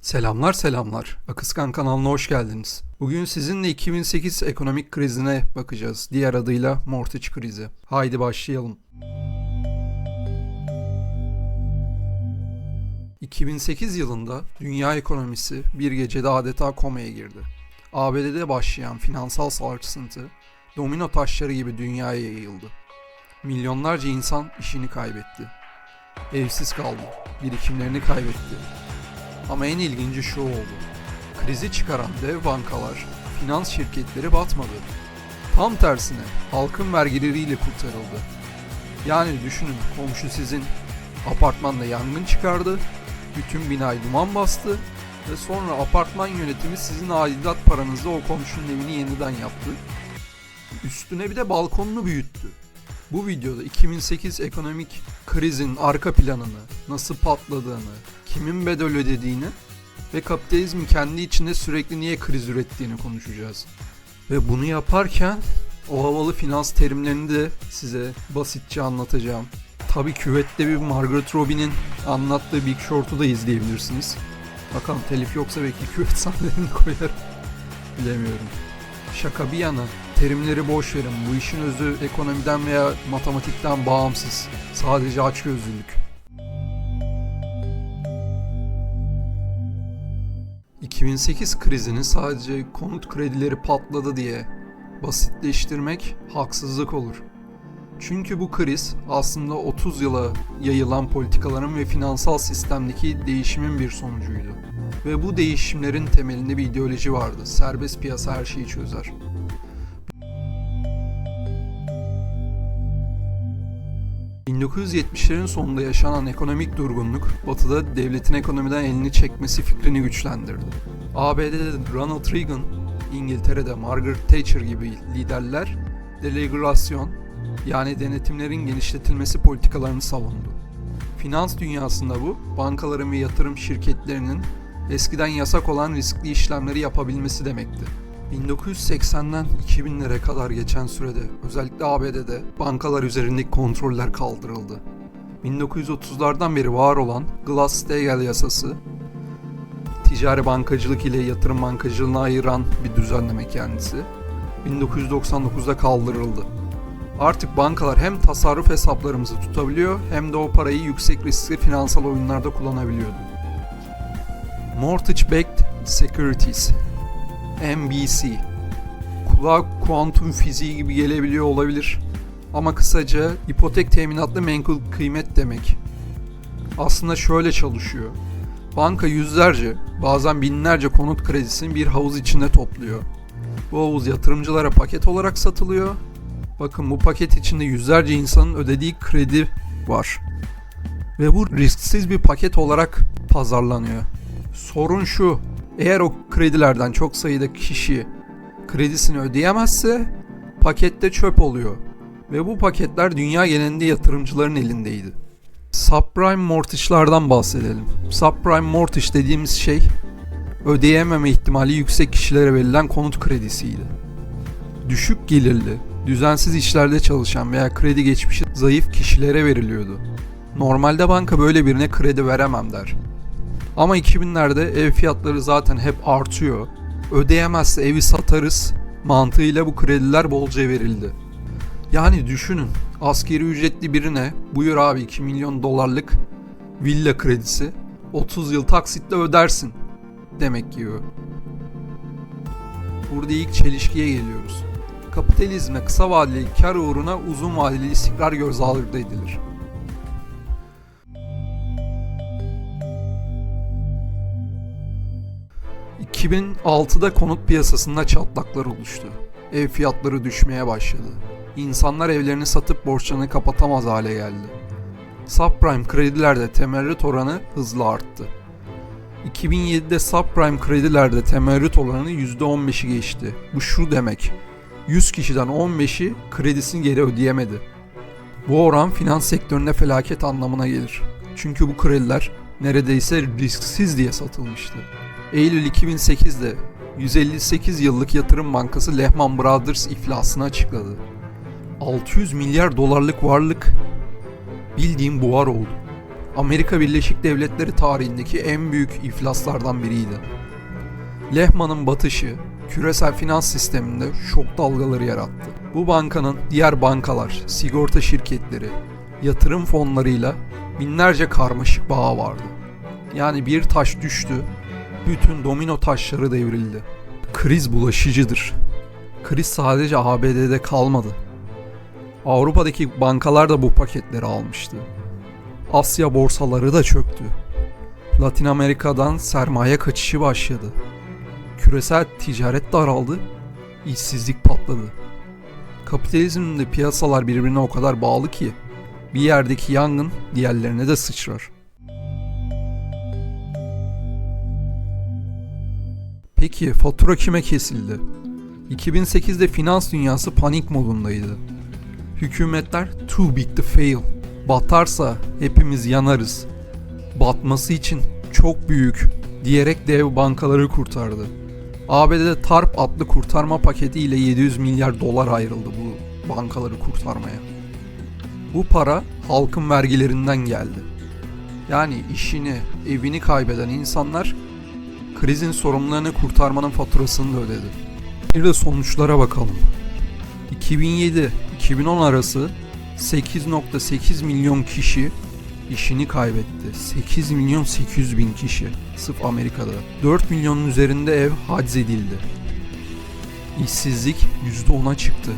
Selamlar selamlar. Akıskan kanalına hoş geldiniz. Bugün sizinle 2008 ekonomik krizine bakacağız. Diğer adıyla mortgage krizi. Haydi başlayalım. 2008 yılında dünya ekonomisi bir gecede adeta komaya girdi. ABD'de başlayan finansal sarsıntı domino taşları gibi dünyaya yayıldı. Milyonlarca insan işini kaybetti. Evsiz kaldı, birikimlerini kaybetti, ama en ilginci şu oldu. Krizi çıkaran dev bankalar, finans şirketleri batmadı. Tam tersine halkın vergileriyle kurtarıldı. Yani düşünün komşu sizin apartmanda yangın çıkardı, bütün binayı duman bastı ve sonra apartman yönetimi sizin aidat paranızla o komşunun evini yeniden yaptı. Üstüne bir de balkonunu büyüttü. Bu videoda 2008 ekonomik krizin arka planını, nasıl patladığını, kimin bedel ödediğini ve kapitalizmin kendi içinde sürekli niye kriz ürettiğini konuşacağız. Ve bunu yaparken o havalı finans terimlerini de size basitçe anlatacağım. Tabii küvette bir Margaret Robbie'nin anlattığı Big Short'u da izleyebilirsiniz. Bakalım telif yoksa belki küvet sahnelerini koyarım. Bilemiyorum. Şaka bir yana terimleri boş verin. Bu işin özü ekonomiden veya matematikten bağımsız. Sadece açgözlülük. 2008 krizini sadece konut kredileri patladı diye basitleştirmek haksızlık olur. Çünkü bu kriz aslında 30 yıla yayılan politikaların ve finansal sistemdeki değişimin bir sonucuydu. Ve bu değişimlerin temelinde bir ideoloji vardı. Serbest piyasa her şeyi çözer. ...1970'lerin sonunda yaşanan ekonomik durgunluk, Batı'da devletin ekonomiden elini çekmesi fikrini güçlendirdi. ABD'de Ronald Reagan, İngiltere'de Margaret Thatcher gibi liderler delegasyon yani denetimlerin genişletilmesi politikalarını savundu. Finans dünyasında bu, bankaların ve yatırım şirketlerinin eskiden yasak olan riskli işlemleri yapabilmesi demekti. 1980'den 2000'lere kadar geçen sürede özellikle ABD'de bankalar üzerindeki kontroller kaldırıldı. 1930'lardan beri var olan Glass-Steagall yasası ticari bankacılık ile yatırım bankacılığını ayıran bir düzenleme kendisi 1999'da kaldırıldı. Artık bankalar hem tasarruf hesaplarımızı tutabiliyor hem de o parayı yüksek riskli finansal oyunlarda kullanabiliyordu. Mortgage Backed Securities MBC Kulağa kuantum fiziği gibi gelebiliyor olabilir ama kısaca ipotek teminatlı menkul kıymet demek. Aslında şöyle çalışıyor. Banka yüzlerce, bazen binlerce konut kredisini bir havuz içinde topluyor. Bu havuz yatırımcılara paket olarak satılıyor. Bakın bu paket içinde yüzlerce insanın ödediği kredi var. Ve bu risksiz bir paket olarak pazarlanıyor. Sorun şu, eğer o kredilerden çok sayıda kişi kredisini ödeyemezse pakette çöp oluyor. Ve bu paketler dünya genelinde yatırımcıların elindeydi. Subprime mortgage'lardan bahsedelim. Subprime mortgage dediğimiz şey ödeyememe ihtimali yüksek kişilere verilen konut kredisiydi. Düşük gelirli, düzensiz işlerde çalışan veya kredi geçmişi zayıf kişilere veriliyordu. Normalde banka böyle birine kredi veremem der. Ama 2000'lerde ev fiyatları zaten hep artıyor. Ödeyemezse evi satarız mantığıyla bu krediler bolca verildi. Yani düşünün askeri ücretli birine buyur abi 2 milyon dolarlık villa kredisi 30 yıl taksitle ödersin demek gibi. Burada ilk çelişkiye geliyoruz. Kapitalizme kısa vadeli kar uğruna uzun vadeli istikrar göz ardı edilir. ...2006'da konut piyasasında çatlaklar oluştu. Ev fiyatları düşmeye başladı. İnsanlar evlerini satıp borçlarını kapatamaz hale geldi. Subprime kredilerde temerrüt oranı hızla arttı. 2007'de subprime kredilerde temerrüt oranı %15'i geçti. Bu şu demek. 100 kişiden 15'i kredisini geri ödeyemedi. Bu oran finans sektöründe felaket anlamına gelir. Çünkü bu krediler neredeyse risksiz diye satılmıştı. Eylül 2008'de 158 yıllık yatırım bankası Lehman Brothers iflasını açıkladı. 600 milyar dolarlık varlık bildiğim buhar oldu. Amerika Birleşik Devletleri tarihindeki en büyük iflaslardan biriydi. Lehman'ın batışı küresel finans sisteminde şok dalgaları yarattı. Bu bankanın diğer bankalar, sigorta şirketleri, yatırım fonlarıyla binlerce karmaşık bağı vardı. Yani bir taş düştü, bütün domino taşları devrildi. Kriz bulaşıcıdır. Kriz sadece ABD'de kalmadı. Avrupa'daki bankalar da bu paketleri almıştı. Asya borsaları da çöktü. Latin Amerika'dan sermaye kaçışı başladı. Küresel ticaret daraldı, işsizlik patladı. Kapitalizmde piyasalar birbirine o kadar bağlı ki bir yerdeki yangın diğerlerine de sıçrar. Peki fatura kime kesildi? 2008'de finans dünyası panik modundaydı. Hükümetler too big to fail. Batarsa hepimiz yanarız. Batması için çok büyük diyerek dev bankaları kurtardı. ABD'de TARP adlı kurtarma paketi ile 700 milyar dolar ayrıldı bu bankaları kurtarmaya. Bu para halkın vergilerinden geldi. Yani işini, evini kaybeden insanlar krizin sorumlularını kurtarmanın faturasını da ödedi. Bir de sonuçlara bakalım. 2007-2010 arası 8.8 milyon kişi işini kaybetti. 8 milyon 800 bin kişi sırf Amerika'da. 4 milyonun üzerinde ev haczedildi. İşsizlik %10'a çıktı.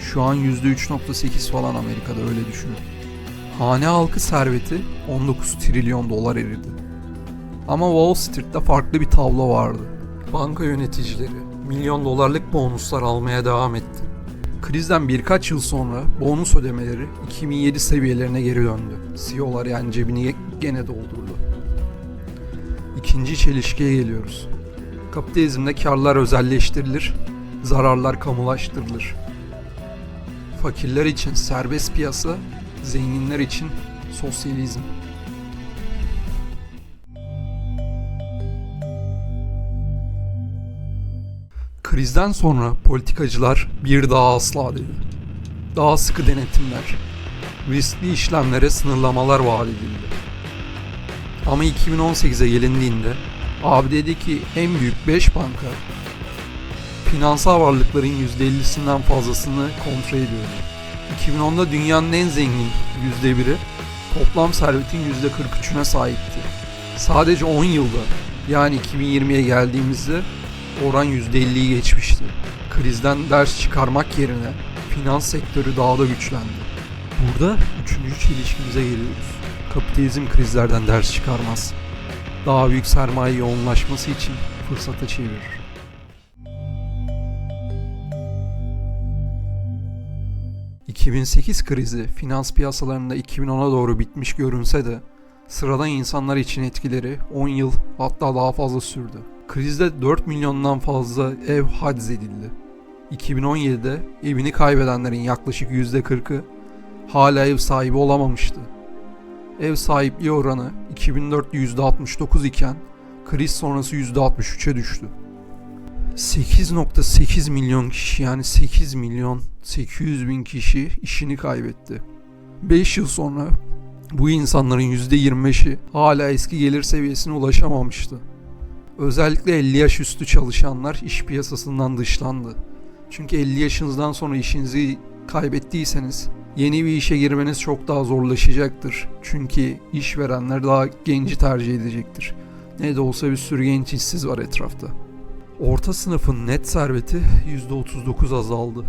Şu an %3.8 falan Amerika'da öyle düşünün. Hane halkı serveti 19 trilyon dolar eridi. Ama Wall Street'te farklı bir tablo vardı. Banka yöneticileri milyon dolarlık bonuslar almaya devam etti. Krizden birkaç yıl sonra bonus ödemeleri 2007 seviyelerine geri döndü. CEO'lar yani cebini gene doldurdu. İkinci çelişkiye geliyoruz. Kapitalizmde karlar özelleştirilir, zararlar kamulaştırılır. Fakirler için serbest piyasa, zenginler için sosyalizm. Krizden sonra politikacılar bir daha asla dedi. Daha sıkı denetimler, riskli işlemlere sınırlamalar vaat edildi. Ama 2018'e gelindiğinde ABD'deki en büyük 5 banka finansal varlıkların %50'sinden fazlasını kontrol ediyordu. 2010'da dünyanın en zengin %1'i toplam servetin %43'üne sahipti. Sadece 10 yılda yani 2020'ye geldiğimizde oran %50'yi geçmişti. Krizden ders çıkarmak yerine finans sektörü daha da güçlendi. Burada üçüncü çelişkimize geliyoruz. Kapitalizm krizlerden ders çıkarmaz. Daha büyük sermaye yoğunlaşması için fırsata çevirir. ...2008 krizi finans piyasalarında 2010'a doğru bitmiş görünse de... ...sıradan insanlar için etkileri 10 yıl hatta daha fazla sürdü. Krizde 4 milyondan fazla ev haczedildi. 2017'de evini kaybedenlerin yaklaşık %40'ı hala ev sahibi olamamıştı. Ev sahipliği oranı 2004'te %69 iken kriz sonrası %63'e düştü. 8.8 milyon kişi yani 8 milyon 800 bin kişi işini kaybetti. 5 yıl sonra bu insanların %25'i hala eski gelir seviyesine ulaşamamıştı. Özellikle 50 yaş üstü çalışanlar iş piyasasından dışlandı. Çünkü 50 yaşınızdan sonra işinizi kaybettiyseniz yeni bir işe girmeniz çok daha zorlaşacaktır. Çünkü işverenler daha genci tercih edecektir. Ne de olsa bir sürü genç işsiz var etrafta. Orta sınıfın net serveti %39 azaldı.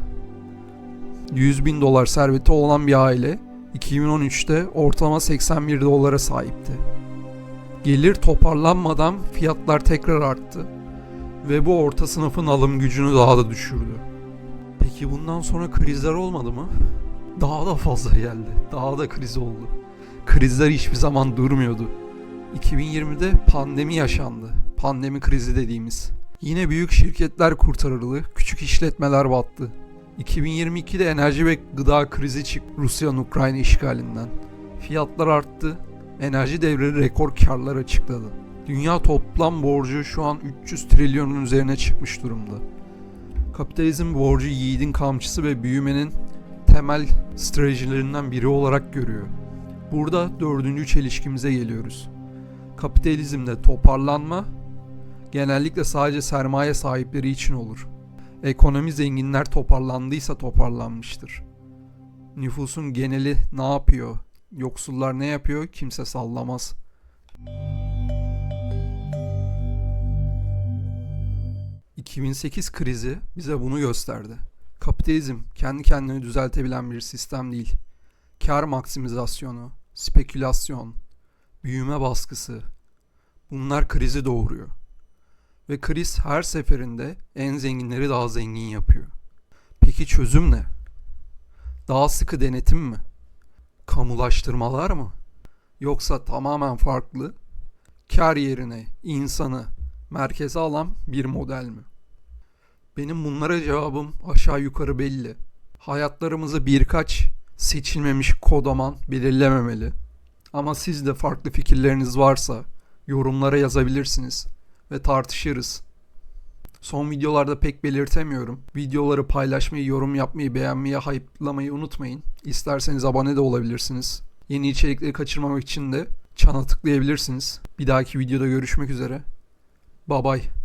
100 bin dolar serveti olan bir aile 2013'te ortalama 81 dolara sahipti. Gelir toparlanmadan fiyatlar tekrar arttı ve bu orta sınıfın alım gücünü daha da düşürdü. Peki bundan sonra krizler olmadı mı? Daha da fazla geldi. Daha da kriz oldu. Krizler hiçbir zaman durmuyordu. 2020'de pandemi yaşandı. Pandemi krizi dediğimiz. Yine büyük şirketler kurtarıldı, küçük işletmeler battı. 2022'de enerji ve gıda krizi çıktı Rusya'nın Ukrayna işgalinden. Fiyatlar arttı, enerji devleri rekor karlar açıkladı. Dünya toplam borcu şu an 300 trilyonun üzerine çıkmış durumda. Kapitalizm borcu yiğidin kamçısı ve büyümenin temel stratejilerinden biri olarak görüyor. Burada dördüncü çelişkimize geliyoruz. Kapitalizmde toparlanma genellikle sadece sermaye sahipleri için olur. Ekonomi zenginler toparlandıysa toparlanmıştır. Nüfusun geneli ne yapıyor? Yoksullar ne yapıyor? Kimse sallamaz. ...2008 krizi bize bunu gösterdi. Kapitalizm kendi kendini düzeltebilen bir sistem değil. Kar maksimizasyonu, spekülasyon, büyüme baskısı bunlar krizi doğuruyor. Ve kriz her seferinde en zenginleri daha zengin yapıyor. Peki çözüm ne? Daha sıkı denetim mi? Kamulaştırmalar mı? Yoksa tamamen farklı, kar yerine insanı merkeze alan bir model mi? Benim bunlara cevabım aşağı yukarı belli. Hayatlarımızı birkaç seçilmemiş kodaman belirlememeli. Ama siz de farklı fikirleriniz varsa yorumlara yazabilirsiniz ve tartışırız. Son videolarda pek belirtemiyorum. Videoları paylaşmayı, yorum yapmayı, beğenmeyi, hype'lamayı unutmayın. İsterseniz abone de olabilirsiniz. Yeni içerikleri kaçırmamak için de çana tıklayabilirsiniz. Bir dahaki videoda görüşmek üzere. Bye bye.